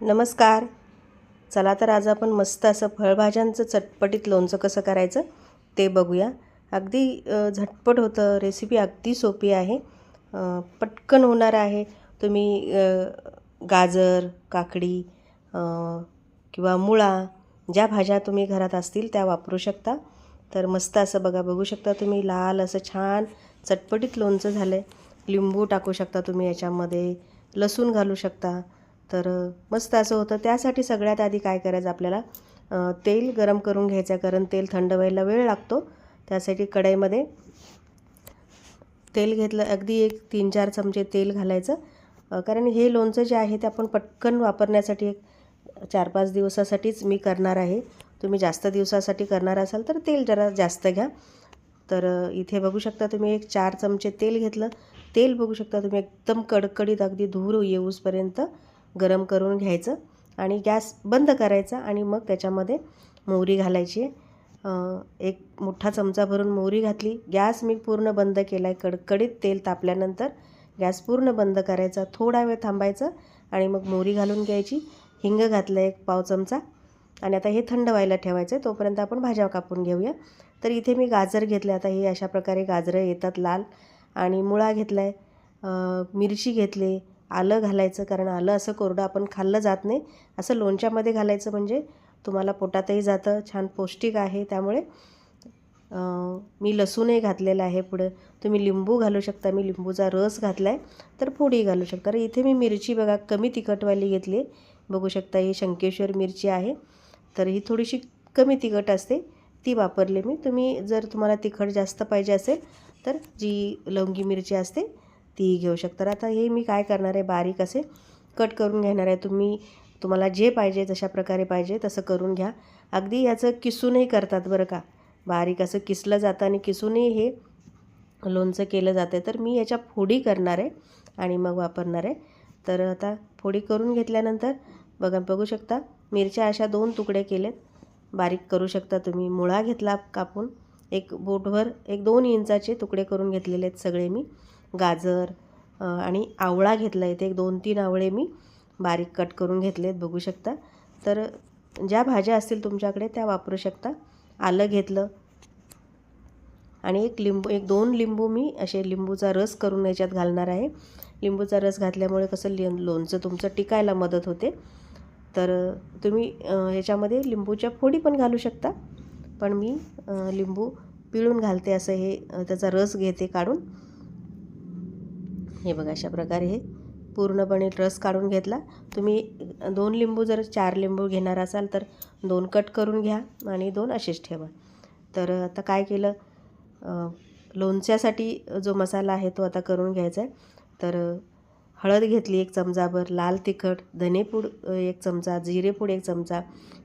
नमस्कार. चला तर आज आपण मस्त असं फळभाज्यांचं चटपटीत लोणचं कसं करायचं ते बघूया. अगदी झटपट होतं. रेसिपी अगदी सोपी आहे. पटकन होणार आहे. तुम्ही गाजर काकडी किंवा मुळा ज्या भाज्या तुम्ही घरात असतील त्या वापरू शकता. तर मस्त असं बघा बघू शकता तुम्ही लाल असं छान चटपटीत लोणचं झालं आहे लिंबू टाकू शकता तुम्ही याच्यामध्ये. लसूण घालू शकता. तर मस्त असं होतं. त्यासाठी सगळ्यात आधी काय करायचं आपल्याला? तेल गरम करून घ्यायचं आहे. कारण तेल थंड व्हायला वेळ लागतो. त्यासाठी कढईमध्ये तेल घेतलं. अगदी एक तीन चार चमचे तेल घालायचं. कारण हे लोणचं जे आहे ते आपण पटकन वापरण्यासाठी एक चार पाच दिवसासाठीच मी करणार आहे. तुम्ही जास्त दिवसासाठी करणार असाल तर तेल जरा जास्त घ्या. तर इथे बघू शकता तुम्ही एक चार चमचे तेल घेतलं. तेल बघू शकता तुम्ही. एकदम कडकडीत अगदी धूर येऊसपर्यंत. गरम करून घ्यायचं आणि गॅस बंद करायचा आणि मग त्याच्यामध्ये मोहरी घालायची. एक मोठा चमचा भरून मोहरी घातली. गॅस मी पूर्ण बंद केला आहे कडकडीत तेल तापल्यानंतर गॅस पूर्ण बंद करायचा. थोडा वेळ थांबायचं आणि मग मोहरी घालून घ्यायची. हिंग घातलं एक पाव चमचा. आणि आता हे थंड व्हायला ठेवायचं आहे तोपर्यंत आपण भाज्या कापून घेऊया. तर इथे मी गाजर घेतले. आता हे अशा प्रकारे गाजरं येतात लाल. आणि मुळा घेतला आहे मिरची घेतली. आलं घालायचं कारण आलं असं कोरडं आपण खाल्लं जात नाही. असं लोणच्यामध्ये घालायचं म्हणजे तुम्हाला पोटातही जातं छान पौष्टिक आहे. त्यामुळे मी लसूणही घातलेलं आहे पुढं. तुम्ही लिंबू घालू शकता. मी लिंबूचा रस घातला आहे तर फोडी घालू शकता. तर इथे मी मिरची बघा कमी तिखटवाली घेतली. बघू शकता ही शंकेश्वर मिरची आहे. तर ही थोडीशी कमी तिखट असते. ती वापरली मी. तुम्ही जर तुम्हाला तिखट जास्त पाहिजे असेल तर जी लवंगी मिरची असते ती घेऊ शकता. तर आता हे मी काय करणार आहे? बारीक असे कट करून घेणार आहे. तुम्ही तुम्हाला जे पाहिजे जशा प्रकारे पाहिजे तसं करून घ्या. अगदी याचं किसूनही करतात बरं का. बारीक असं किसलं जातं आणि किसूनही हे लोणचं केलं जातं आहे तर मी याच्या फोडी करणार आहे आणि मग वापरणार आहे. तर आता फोडी करून घेतल्यानंतर बघा बघू शकता मिरच्या अशा दोन तुकडे केलेत. बारीक करू शकता तुम्ही. मुळा घेतला कापून. एक बोटभर एक दोन इंचाचे तुकडे करून घेतलेले आहेत सगळे मी. गाजर आणि आवळा घेतला आहे ते एक दोन तीन आवळे मी बारीक कट करून घेतले आहेत बघू शकता. तर ज्या भाज्या असतील तुमच्याकडे त्या वापरू शकता. आलं घेतलं. आणि एक लिंबू एक दोन लिंबू मी असे लिंबूचा रस करून याच्यात घालणार आहे. लिंबूचा रस घातल्यामुळे कसं लि लोणचं तुमचं टिकायला मदत होते. तर तुम्ही ह्याच्यामध्ये लिंबूच्या फोडी पण घालू शकता. पण मी लिंबू पिळून घालते असं हे त्याचा रस घेते काढून. हे बघा अशा प्रकारे हे पूर्णपणे रस काढून घेतला. तुम्ही दोन लिंबू जर चार लिंबू घेणार असाल तर दोन कट करून घ्या आणि दोन असेच ठेवा. तर आता काय केलं? लोणच्यासाठी जो मसाला आहे तो आता करून घ्यायचा आहे. तर हळद घेतली एक चमचाभर लाल तिखट धनेपूड एक चमचा जिरेपूड एक चमचा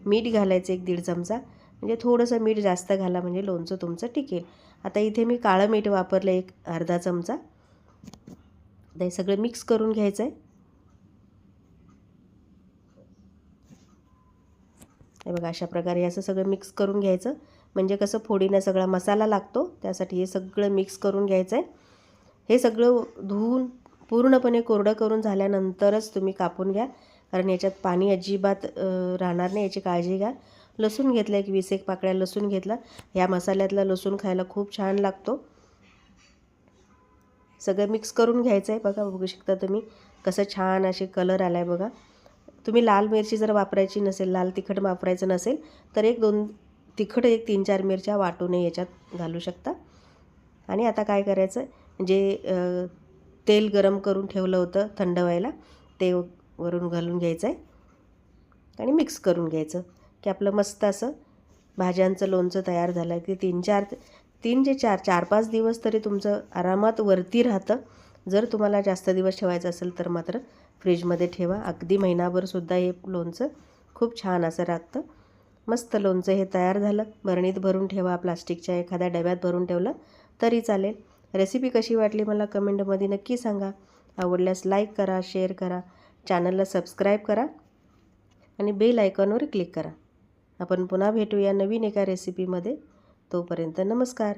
मीठ घालायचं एक दीड चमचा. म्हणजे थोडंसं मीठ जास्त घाला म्हणजे लोणचं तुमचं टिकेल. आता इथे मी काळं मीठ वापरलं एक अर्धा चमचा. आता हे सगळं मिक्स करून घ्यायचं आहे हे बघा अशा प्रकारे असं सगळं मिक्स करून घ्यायचं. म्हणजे कसं फोडीनं सगळा मसाला लागतो. त्यासाठी हे सगळं मिक्स करून घ्यायचं आहे हे सगळं धुवून पूर्णपणे कोरडं करून झाल्यानंतरच तुम्ही कापून घ्या. कारण याच्यात पाणी अजिबात राहणार नाही. याची काळजी घ्या. लसूण घेतलं एक वीस एक पाकळ्या लसूण घेतला. ह्या मसाल्यातला लसूण खायला खूप छान लागतो. सगळं मिक्स करून घ्यायचं आहे बघा बघू शकता तुम्ही कसं छान असे कलर आला आहे बघा. तुम्ही लाल मिरची जर वापरायची नसेल लाल तिखट वापरायचं नसेल तर एक दोन तिखट एक तीन चार मिरच्या वाटूनही याच्यात घालू शकता. आणि आता काय करायचं जे तेल गरम करून ठेवलं होतं थंड व्हायला ते वरून घालून घ्यायचं आहे आणि मिक्स करून घ्यायचं. की आपलं मस्त असं भाज्यांचं लोणचं तयार झालं की तीन चार तीन जे चार चार पाच दिवस तरी तुमचं आरामात वरती राहतं. जर तुम्हाला जास्त दिवस ठेवायचं असेल तर मात्र फ्रीजमध्ये ठेवा. अगदी महिनाभरसुद्धा हे लोणचं खूप छान असं राखतं. मस्त लोणचं हे तयार झालं. बरणीत भरून ठेवा. प्लास्टिकच्या एखाद्या डब्यात भरून ठेवलं तरी चालेल. रेसिपी कशी वाटली मला कमेंटमध्ये नक्की सांगा. आवडल्यास लाईक करा शेअर करा. चॅनलला सबस्क्राईब करा आणि बेल आयकॉनवर क्लिक करा. आपण पुन्हा भेटूया नवीन एका रेसिपीमध्ये. तोपर्यंत नमस्कार.